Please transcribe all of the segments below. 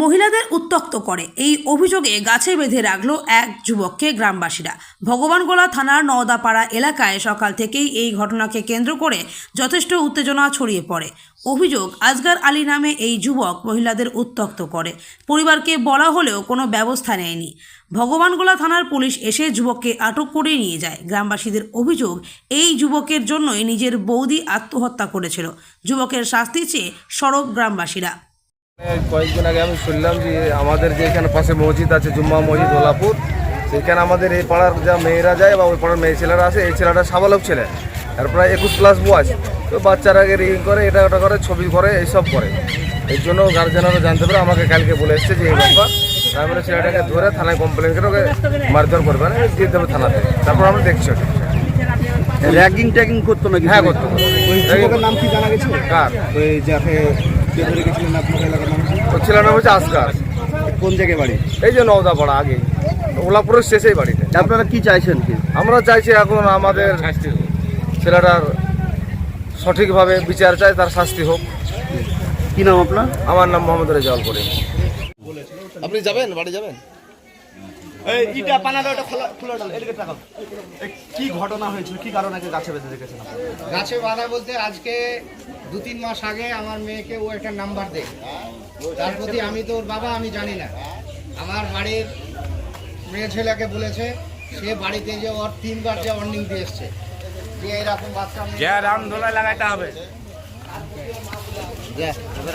মহিলাদের উত্তক্ত করে। এই অভিযোগে গাছে বেঁধে রাখল এক যুবককে গ্রামবাসীরা। ভগবানগোলা থানার নওদাপাড়া এলাকায় সকাল থেকেই এই ঘটনাকে কেন্দ্র করে যথেষ্ট উত্তেজনা ছড়িয়ে পড়ে। অভিযোগ, আজগার আলী নামে এই যুবক মহিলাদের উত্তক্ত করে। পরিবারকে বলা হলেও কোনো ব্যবস্থা নেয়নি। ভগবানগোলা থানার পুলিশ এসে যুবককে আটক করে নিয়ে যায়। গ্রামবাসীদের অভিযোগ, এই যুবকের জন্যই নিজের বৌদি আত্মহত্যা করেছিল। যুবকের শাস্তি চেয়ে সরব গ্রামবাসীরা। কয়েকদিন আগে আমি শুনলাম যে আমাদের যে এখানে পাশে মসজিদ আছে জুম্মা মসজিদ ওলাপুর সেখানে আমাদের এই পাড়ার যা মেয়েরা যায় বা ওই পাড়ার মেয়ে ছেলেরা আছে এই ছেলেটা সাবালক ছেলে। তার প্রায় একুশ প্লাস বয়স। তো বাচ্চারা আগে রিং করে এটা ওটা করে ছবি করে এইসব করে। এই জন্য গার্জেনরা জানতে পারে আমাকে কালকে বলে এসছে যে এই ব্যাপার। বলে ছেলেটাকে ধরে থানায় কমপ্লেন করে ওকে মারধর করবে না দিয়ে দেবে থানাতে। তারপর আমরা দেখছি ওটা। র্যাগিং ট্যাগিং করতো নাকি হ্যাঁ করতো। নাম কি জানা গেছে? কার? ওই যাকে কে ধরে গেছিলেন আপনার এলাকার নাম ছেলের নাম হচ্ছে আসকার কোন জায়গায় বাড়ি? এই যে নওদাপাড়া আগে। ওলাপুরের শেষেই বাড়িতে আপনারা কি চাইছেন কি? আমরা চাইছি এখন আমাদের ছেলেটার সঠিকভাবে বিচার চাই তার শাস্তি হোক। কি নাম আপনার? আমার নাম মোহাম্মদ রেজাউল করিম। আপনি যাবেন? বাড়ি যাবেন? ইটা পানা দাও খোলা খোলা ডাল এদিকে তাকাও। কি ঘটনা হয়েছিল? কি কারণে আগে গাছে বেঁধে রেখেছেন? গাছে বাধা বলতে আজকে দু তিন মাস আগে আমার মেয়েকে ও একটা নাম্বার দেয়। তার প্রতি আমি তো ওর বাবা আমি জানি না। আমার বাড়ির মেয়ে ছেলেকে বলেছে সে বাড়িতে যে ওর তিনবার যে অর্নিং দিয়ে এসছে যে এরকম বাচ্চা রাম ধোলা লাগাইতে হবে। দেখ, ওদের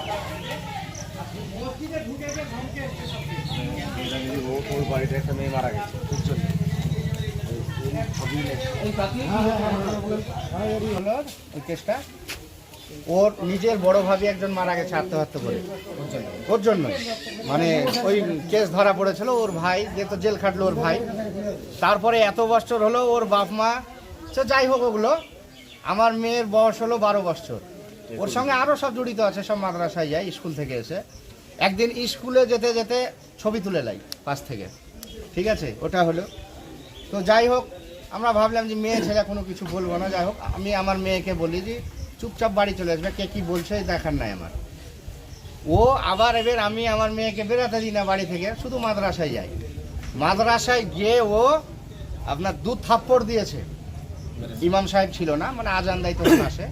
ওর কেসটা ওর নিজের বড় ভাবি একজন মারা গেছে আত্মহত্যা করে। ওর জন্য। মানে ওই কেস ধরা পড়েছিল ওর ভাই, যে তো জেল খাটলো ওর ভাই। তারপরে এত বছর হলো ওর বাপ মা। সে যাই হোক ওগুলো। আমার মেয়ের বয়স হলো বারো বছর। ওর সঙ্গে আরও সব জড়িত আছে, সব মাদ্রাসায় যায়, স্কুল থেকে এসে। একদিন স্কুলে যেতে যেতে ছবি তুলে লাই, পাশ থেকে। ঠিক আছে? ওটা হলো। তো যাই হোক, আমরা ভাবলাম যে মেয়ে ছেলে কোনো কিছু বলব না। যাই হোক, আমি আমার মেয়েকে বলি যে, চুপচাপ বাড়ি চলে আসবে, কে কী বলছে দেখার নাই আমার। ও আবার এবার আমি আমার মেয়েকে বেরোতে দিই না বাড়ি থেকে, শুধু মাদ্রাসায় যাই। মাদ্রাসায় গিয়ে ও আপনার দু থাপ্পড় দিয়েছে। ইমাম সাহেব ছিল না মানে আজান দায়িত্ব আসে।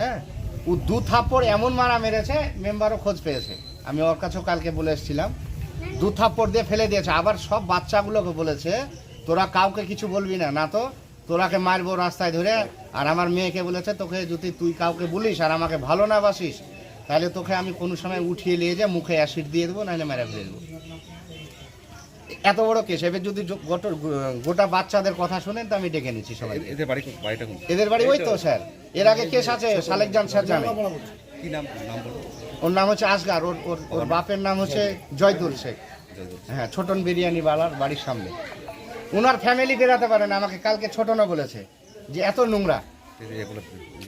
হ্যাঁ? ও দু থাপ্পড় এমন মারা মেরেছে, মেম্বারও খোঁজ পেয়েছে। আমি ওর কাছেও কালকে বলে এসেছিলাম। দু থাপ্পড় দিয়ে ফেলে দিয়েছে। আবার সব বাচ্চাগুলোকে বলেছে, তোরা কাউকে কিছু বলবি না না তো? তোরাকে মারবো রাস্তায় ধরে। আর আমার মেয়েকে বলেছে, তোকে যদি তুই কাউকে বলিস আর আমাকে ভালো না বাসিস, তাহলে তোকে আমি কোনো সময় উঠিয়ে নিয়ে যে মুখে অ্যাসিড দিয়ে দেবো, নাহলে মেরে ফেলে দেবো। এত বড় কেস? এবার যদি গোটা বাচ্চাদের কথা শুনেন তো আমি ডেকে নিচ্ছি সবাই এদের বাড়ি বাড়িটা কোন এদের বাড়ি ওই তো স্যার। এর আগে কেস আছে সালেকজান স্যার জানে। কি নাম? নাম বলো। ওর নাম হচ্ছে আসগার ওর ওর বাপের নাম হচ্ছে জয়দুল শেখ। হ্যাঁ ছোটন বিরিয়ানি বালার বাড়ির সামনে। ওনার ফ্যামিলি বেরাতে পারে না আমাকে কালকে ছোটনা বলেছে যে এত নোংরা।